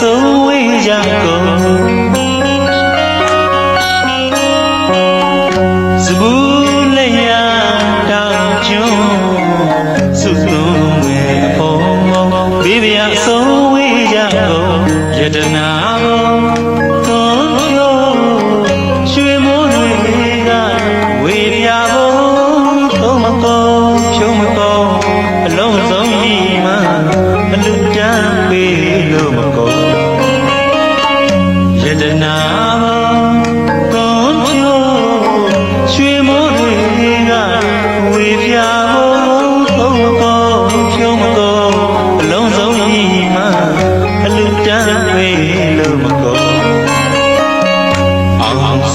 ဆုံးဝေးကြကုန်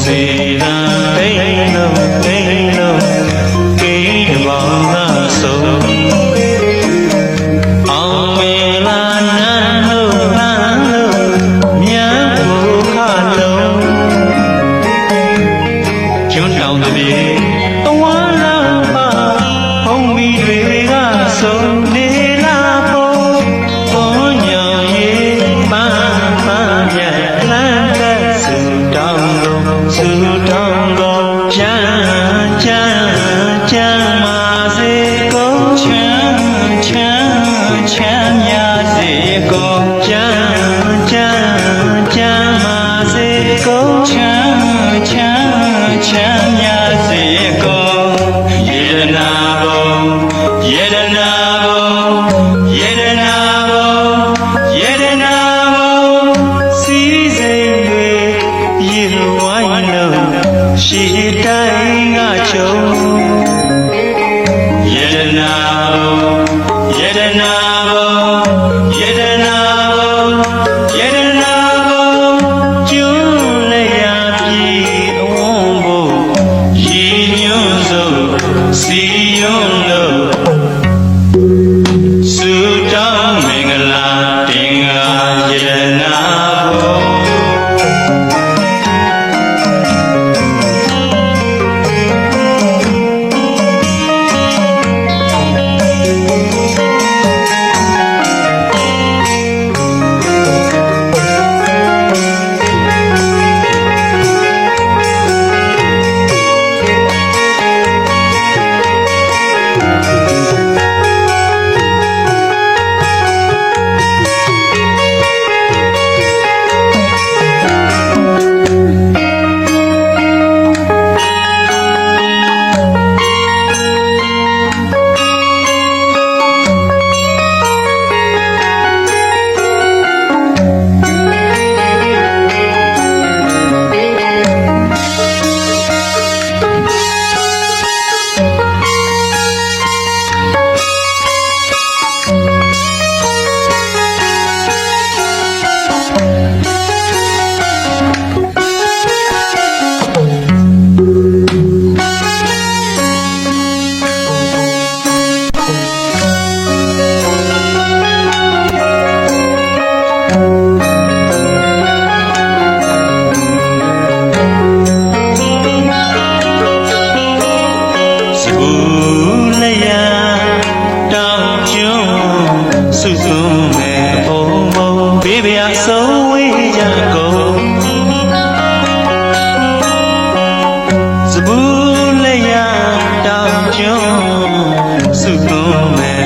Sri Ram. ချမ်းချမ်းချမ်းမြစေကုန်ချမ်းချမ်းချမ်းမစေကုန်ချမ်းချမ်းချမ်းမြစေကုန်ယေရနာဘုံယေရနာဘုံယေရနာဘုံယေရနာဘုံစီစိမ်တွေရေဝိုင်းလုံးရှိတိုင်းကချုံ စဘူးလက်ရတောင်ကျွန်းစုကုံမဲ့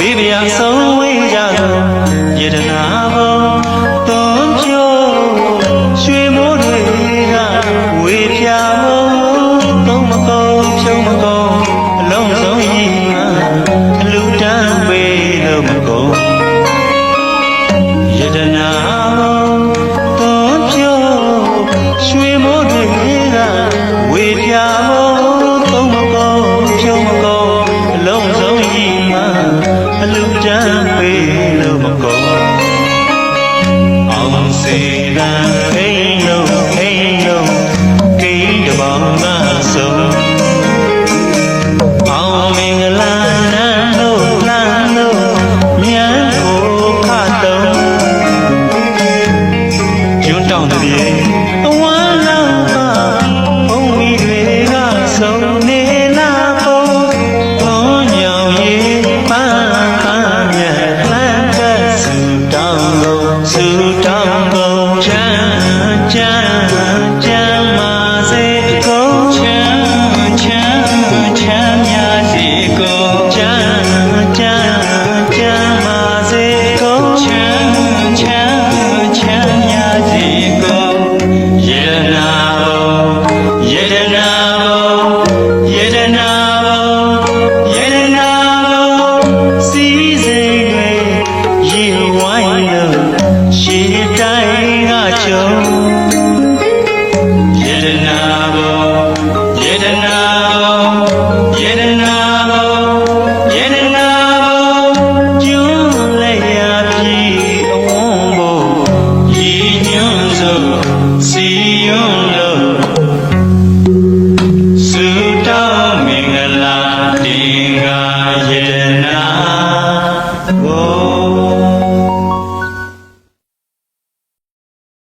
baby I'm so အလူချမ်းပေးလို့မကုန်အောင်စေရာအိမ်လုံးအိမ်လုံးကိန်းတပေါင်းသာဆုံး